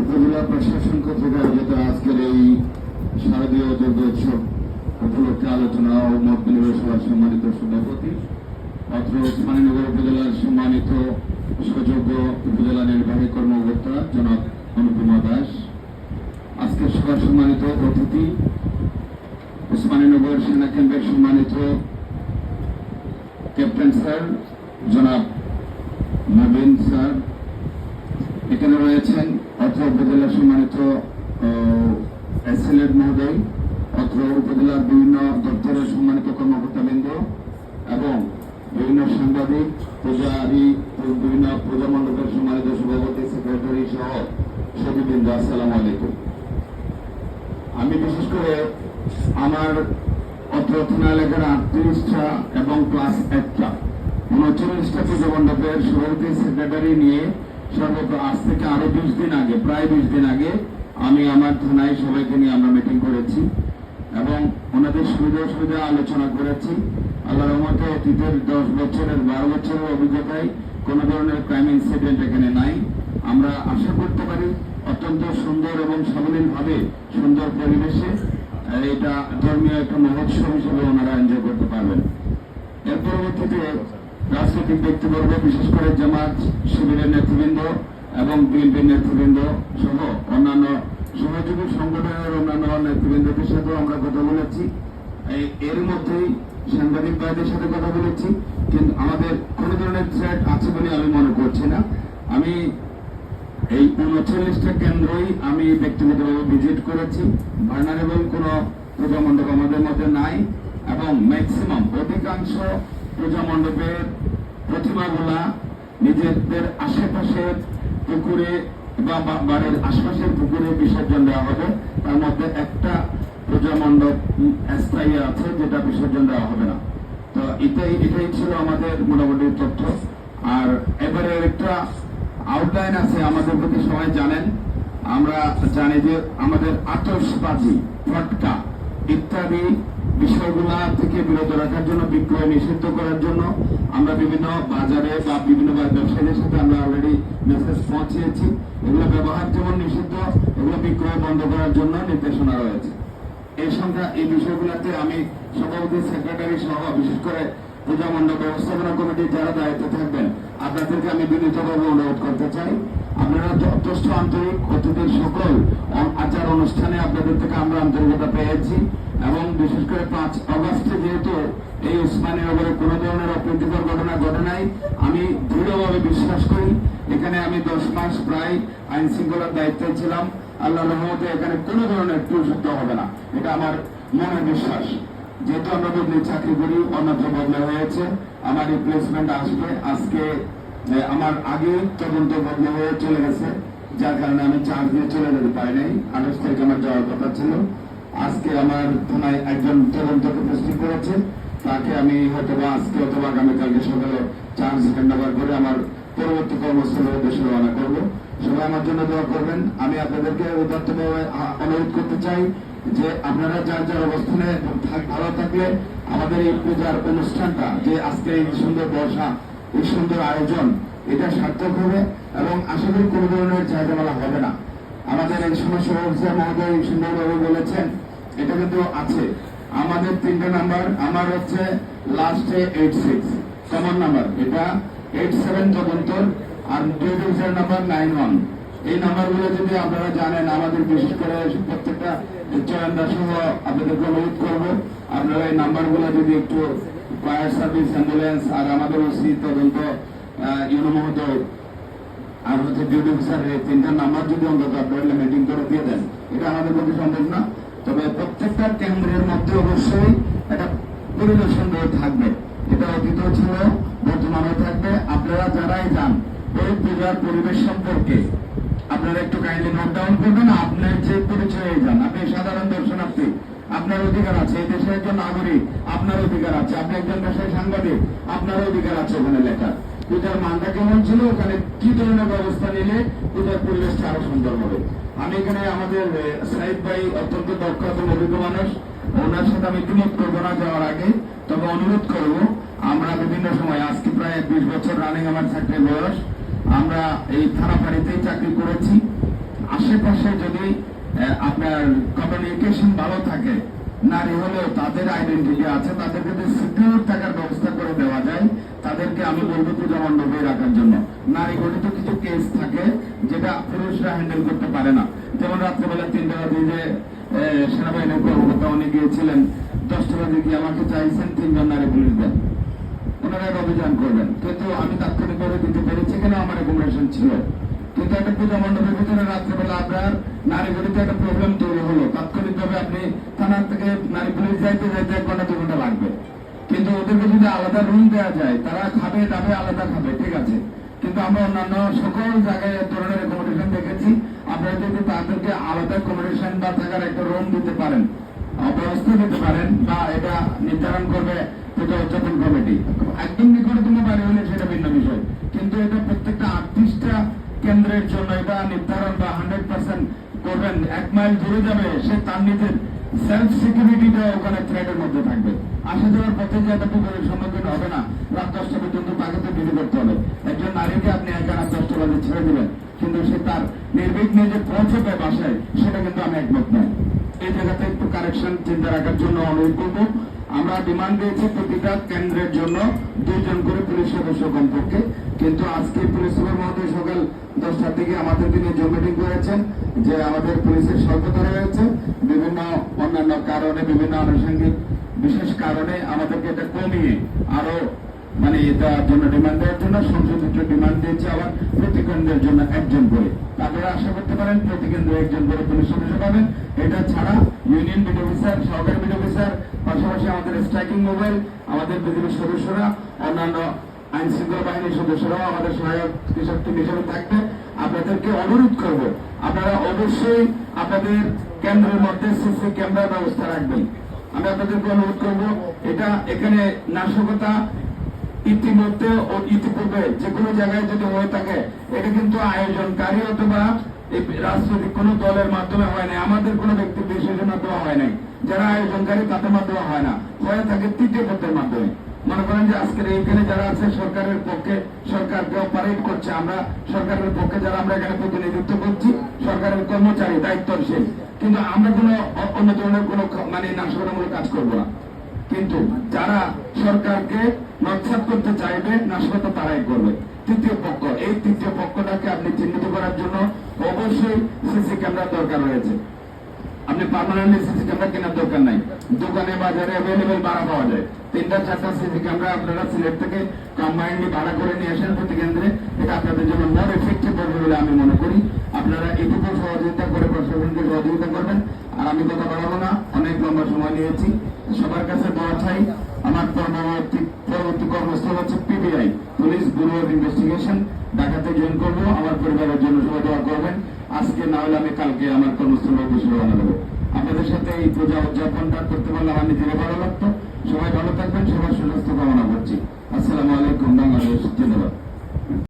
উপজেলা প্রশাসন কর্তৃক আয়োজিত আজকের এই শারদীয় দুর্গ উৎসব উপলক্ষে আলোচনা ও মত বিনিময় সভার সম্মানিত সভাপতি অত্র ওসমানীনগর উপজেলার সম্মানিত সুযোগ্য উপজেলা নির্বাহী কর্মকর্তা জনাব অনুপমা দাস। আজকের সভার সম্মানিত অতিথি ওসমানীনগর সেনা কেন্দ্রের সম্মানিত ক্যাপ্টেন স্যার জনাব নবীন স্যার। এখানে রয়েছেন অত্র উপজেলার সম্মানিত এসএলএড মহোদয় অত্র উপজেলার বিভিন্ন দপ্তরের সম্মানিত কর্মকর্তাবৃন্দ এবং বিভিন্ন সাংবাদিক, পূজারী বিভিন্ন পূজা মণ্ডপের সম্মানিত সভাপতি, সেক্রেটারি সহ সতীবৃন্দ, আসসালামু আলাইকুম। আমি বিশেষ করে আমার অত্র থানা এলাকার আটত্রিশটা এবং ক্লাস একটা। উনচল্লিশটা পুজো মণ্ডপের সভাপতি, সেক্রেটারি নিয়ে সর্বত আজ থেকে আরও বিশ দিন আগে, প্রায় বিশ দিন আগে আমি আমার থানায় সবাইকে নিয়ে আমরা মিটিং করেছি এবং ওনাদের সুবিধা অসুবিধা আলোচনা করেছি। আল্লাহ রহমতে অতীতের দশ বছরের, বারো বছরের অভিজ্ঞতায় কোনো ধরনের ক্রাইম ইনসিডেন্ট এখানে নাই। আমরা আশা করতে পারি অত্যন্ত সুন্দর এবং সাবলীল ভাবে সুন্দর পরিবেশে এটা ধর্মীয় একটা মহোৎসব হিসেবে ওনারা এনজয় করতে পারবেন। এর পরবর্তীতে রাজনৈতিক ব্যক্তিবর্গ, বিশেষ করে জামাত শিবিরের নেতৃবৃন্দ এবং বিএনপির নেতৃবৃন্দ সহ অন্যান্য সহযোগী সংগঠনের অন্যান্য নেতৃবৃন্দদের সাথেও আমরা কথা বলেছি। এর মধ্যেই সাংবাদিক ভাইদের সাথে কথা বলেছি। কিন্তু আমাদের কোনো ধরনের থ্রেট আছে বলে আমি মনে করছি না। আমি এই উনচল্লিশটা কেন্দ্রই আমি ব্যক্তিগতভাবে ভিজিট করেছি। ভার্নারেবল কোনো পূজা মণ্ডপ আমাদের মধ্যে নাই এবং ম্যাক্সিমাম অধিকাংশ পূজা মণ্ডপের প্রতিমাগুলা নিজেদের আশেপাশের পুকুরে বা বাড়ির আশপাশের পুকুরে বিসর্জন দেওয়া হবে। তার মধ্যে একটা পূজা মণ্ডপ স্থায়ী আছে যেটা বিসর্জন দেওয়া হবে না। তো এটাই এটাই ছিল আমাদের মোটামুটি তথ্য। আর এবারে একটা আউটলাইন আছে, আমাদের প্রতি সবাই জানেন। আমরা জানি যে আমাদের আতসবাজি ফটকা, ইত্যাদি বিষয়গুলা থেকে বিরত রাখার জন্য, বিক্রয় নিষিদ্ধ করার জন্য আমরা বিভিন্ন বাজারে বা বিভিন্ন ব্যবসায়ীদের সাথে আমরা অলরেডি মেসেজ পৌঁছিয়েছি। এগুলো ব্যবহার যেমন নিষিদ্ধ, এগুলো বিক্রয় বন্ধ করার জন্য নির্দেশনা রয়েছে। এই সংখ্যা, এই বিষয়গুলোতে আমি সভাপতি সেক্রেটারি সহ বিশেষ করে পূজা মণ্ডপ ব্যবস্থাপনা কমিটির যারা দায়িত্বে থাকবেন আপনাদেরকে আমি বিনীতভাবে অনুরোধ করতে চাই। আপনারা যথেষ্ট আন্তরিক অতিথির সকল আচার অনুষ্ঠানে আপনাদের থেকে আমরা আন্তরিকতা পেয়েছি এবং বিশেষ করে পাঁচ অগস্টে যেহেতু এই উসমানী নগরে কোনো ধরনের অপ্রীতিকর ঘটনা ঘটে নাই, আমি দৃঢ়ভাবে বিশ্বাস করি, এখানে আমি দশ মাস প্রায় আইন শৃঙ্খলার দায়িত্বে ছিলাম। আল্লাহ রহমতে এখানে কোনো ধরনের টুল শুদ্ধ হবে না, এটা আমার মনের বিশ্বাস। যেহেতু আমরা বদলি চাকরি করি, অন্যত্র বদলে হয়েছে আমার রিপ্লেসমেন্ট আসবে। আজকে আমার আগে তদন্ত বদলে হয়ে চলে গেছে। যার কারণে আমি চার্জ দিয়ে চলে যেতে পারি নাই আঠাশ তারিখে আমার যাওয়ার কথা ছিল। আজকে আমার থানায় একজন তদন্তকে পুষ্টি করেছে। তাকে আমি হয়তো বা আজকে অথবা আগামীকালকে সকালে চার্জ হ্যান্ড ওভার করে আমার পরবর্তী কর্মস্থলের উদ্দেশ্যে রওনা করব। সবাই আমার জন্য দোয়া করবেন। আমি আপনাদেরকে উদার্তভাবে অনুরোধ করতে চাই যে আপনারা যার যার অবস্থানে ভালো থাকলে আমাদের এই পূজার অনুষ্ঠানটা, যে আজকে এই সুন্দর বর্ষা, এই সুন্দর আয়োজন, এটা সার্থক হবে এবং আশা করি কোনো ধরনের জায়গামালা হবে না। আমাদের এই সমস্যা অফিসার মহোদয় সুন্দরভাবে বলেছেন, এটা কিন্তু আছে। আমাদের তিনটা নাম্বার, আমার হচ্ছে লাস্টে এইট সিক্স কমন নাম্বার এটা এইট সেভেন তদন্তর, আর ডিভিশন নাম্বার নাইন ওয়ান এই নাম্বারগুলো যদি আপনারা জানেন, আমাদের বিশেষ করে প্রত্যেকটা চয়নদা সহ আপনাদেরকে অনুরোধ করব। আপনারা এই নাম্বারগুলো যদি একটু ফায়ার সার্ভিস অ্যাম্বুলেন্স আর আমাদের ওসি তদন্ত ইউনো মহোদয় আর হচ্ছে ডিউটি অফিসারের এই তিনটা নাম্বার যদি অন্তত আপনারা মিটিং করে দিয়ে দেন, এটা আমাদের পক্ষে সম্ভব না। তবে প্রত্যেকটা কেন্দ্রের মধ্যে অবশ্যই একটা পরিদর্শন থাকবে। এটা অতীত ছিল বর্তমানে থাকবে। আপনারা যারাই যান ওই পূজার পরিবেশ সম্পর্কে একটু ডাউন করবেন আপনার যে পরিচয়ে যান। আপনি সাধারণ দর্শনার্থী, আপনার অধিকার আছে, এই দেশের একজন নাগরিক, আপনার অধিকার আছে, আপনি একজন পেশায় সাংবাদিক, আপনার অধিকার আছে ওখানে লেখা পূজার মানটা কেমন ছিল? ওখানে কি ধরনের ব্যবস্থা নিলে পূজার পরিবেশটা আরও সুন্দর হবে? আমি এখানে আমাদের সাইদ ভাই অত্যন্ত দক্ষ এবং অভিজ্ঞ মানুষ। ওনার সাথে আমি দ্বিমত করব না যাওয়ার আগে তবে অনুরোধ করব, আমরা বিভিন্ন সময়, আজকে প্রায় বিশ বছর রানিং আমার চাকরির বয়স, আমরা এই থানা ফাঁড়িতেই চাকরি করেছি। আশা আপনার কমিউনিকেশন ভালো থাকে, নারী হলেও তাদের আইডেন্টিটি আছে, তাদেরকে যদি সিকিউর থাকার ব্যবস্থা করে দেওয়া যায়, তাদেরকে আমি বলব পূজা মণ্ডপে রাখার জন্য। নারী গঠিত কিছু কেস থাকে যেটা পুরুষরা হ্যান্ডেল করতে পারে না। যেমন রাত্রেবেলা তিনটা বাজে যে সেনাবাহিনীর কর্মকর্তা উনি গিয়েছিলেন, দশটা বাজে গিয়ে আমাকে চাইছেন তিনজন নারী পুলিশ দেন। ওনারা অভিযান করবেন। কিন্তু আমি তাৎক্ষণিকভাবে দিতে পেরেছি কেন আমার রেকমেন্ডেশন ছিল। কিন্তু একটা পূজা মণ্ডপের ভিতরে রাত্রেবেলা আপনার নারী গড়িতে একটা প্রবলেম তৈরি হলো। তাৎক্ষণিকভাবে আপনি থানার থেকে নারী পুলিশ যাইতে যাইতে এক ঘণ্টা দু ঘণ্টা লাগবে। কিন্তু ওদেরকে যদি আলাদা রুম দেওয়া যায়, তারা খাবে দাবে আলাদা খাবে, ঠিক আছে? কিন্তু আমরা অন্যান্য সকল জায়গায় ধরনের রেকমেন্ডেশন দেখেছি। আপনারা যদি তাদেরকে আলাদা রেকমেন্ডেশন বা থাকার একটা রুম দিতে পারেন, ব্যবস্থা দিতে পারেন, বা এটা নির্ধারণ করবে পূজা উদযাপন কমিটি। একদম নিকটতম বাড়ি হলে সেটা ভিন্ন বিষয়। কিন্তু এটা প্রত্যেকটা আটত্রিশটা কেন্দ্রের জন্য এটা নির্ধারণ বা হান্ড্রেড পার্সেন্ট করবেন। এক মাইল দূরে যাবে, সে তার নিজের সেলফ সিকিউরিটিটা ওখানে থ্রেটের মধ্যে থাকবে। আসা যাওয়ার পথে যে একটা বিপদের সম্মুখীন হবে না, রাত দশটা পর্যন্ত তাকে তো বিধি করতে হবে। একজন নারীকে আপনি একা রাত দশটা বাজে ছেড়ে দিবেন, কিন্তু সে তার নির্বিঘ্নে যে পৌঁছবে বাসায়, সেটা কিন্তু আমি একমত নয়। এই জায়গাতে একটু কারেকশন চিন্তা রাখার জন্য অনুরোধ করব। আমরা ডিমান্ড দিয়েছি প্রতিটা কেন্দ্রের জন্য দুজন করে পুলিশ সদস্য কমপক্ষে। কিন্তু আজকে পুলিশ সুপার মহোদয় সকাল দশটার দিকে আমাদেরকে নিয়ে জুম মিটিং করেছেন যে আমাদের পুলিশের স্বল্পতা রয়েছে। বিভিন্ন অন্যান্য কারণে, বিভিন্ন আনুষঙ্গিক বিশেষ কারণে আমাদেরকে এটা কমিয়ে আরও মানে এটার জন্য ডিমান্ড দেওয়ার জন্য সংশোধিত ডিমান্ড দিয়েছে আবার প্রতি কেন্দ্রের জন্য একজন করে। আপনারা আশা করতে পারেন প্রতি কেন্দ্রে একজন করে পুলিশ সদস্য পাবেন। এটা ছাড়া ইউনিয়ন বিড অফিসার, সহকারী বিড অফিসার পাশাপাশি আমাদের স্ট্রাইকিং মোবাইল আমাদের বিজেপির সদস্যরা, অন্যান্য আইন শৃঙ্খলা বাহিনীর সদস্যরাও আমাদের সহায়ক কৃষক টিম হিসেবে থাকবে। আপনাদেরকে অনুরোধ করব, আপনারা অবশ্যই আপনাদের কেন্দ্রের মধ্যে সিসি ক্যামেরার ব্যবস্থা রাখবেন। আমি আপনাদেরকে অনুরোধ করব, এটা এখানে নাশকতা ইতিমধ্যে ও ইতিপূর্বে যে কোনো জায়গায় যদি হয়ে থাকে, এটা কিন্তু আয়োজনকারী অথবা রাজনৈতিক কোনো দলের মাধ্যমে হয় নাই, আমাদের কোনো ব্যক্তি বিশেষের মাধ্যমে হয় নাই। যারা আয়োজনকারী তাদের মাধ্যমে হয় না, হয়ে থাকে তৃতীয় পক্ষের মাধ্যমে। মনে করেন যে আজকের এইখানে যারা আছে, সরকারের পক্ষে সরকারকে অপারেট করছে। আমরা সরকারের পক্ষে যারা আমরা এখানে প্রতিনিধিত্ব করছি, সরকারের কর্মচারী, দায়িত্বশীল। কিন্তু আমরা কোনো অন্য ধরনের কোনো মানে নাশকতামূলক কাজ করব না। কিন্তু যারা সরকারকে নৎসাত করতে চাইবে, নাশকতা তারাই করবে। তৃতীয় পক্ষ, এই তৃতীয় পক্ষটাকে আপনি চিহ্নিত করার জন্য অবশ্যই সিসি ক্যামেরা দরকার রয়েছে। আপনি পার্মানেন্টলি সিসি ক্যামেরা কেনার দরকার নাই। দোকানে, বাজারে অ্যাভেলেবেল ভাড়া পাওয়া যায়। তিনটা, চারটা সিসি ক্যামেরা আপনারা সিলেট থেকে কম্বাইন্ডলি ভাড়া করে নিয়ে আসেন প্রতি কেন্দ্রে এটা আপনাদের জন্য মোর এফেক্টিভ হবে বলে আমি মনে করি। আপনারা এটুকু সহযোগিতা করে প্রশাসনকে সহযোগিতা করবেন। আর আমি কথা বাড়াবো না। অনেক লম্বা সময় নিয়েছি। সবার কাছে দোয়া চাই। আমার পরবর্তী পরবর্তী কর্মস্থল হচ্ছে PBI police bureau of investigation. ঢাকাতে জয়েন করব, আমার পরিবারের জন্য সবাই দোয়া করবেন। আজকে না হলে আমি কালকে আমার কর্মস্থল অবশ্যই রওনা দেবো। আপনাদের সাথে এই পূজা উদযাপনটা করতে পারলে আমার নিজেকে ভালো লাগতো। সবাই ভালো থাকবেন, সবার সুস্বাস্থ্য কামনা করছি। আসসালামু আলাইকুম, বাংলাদেশ, ধন্যবাদ।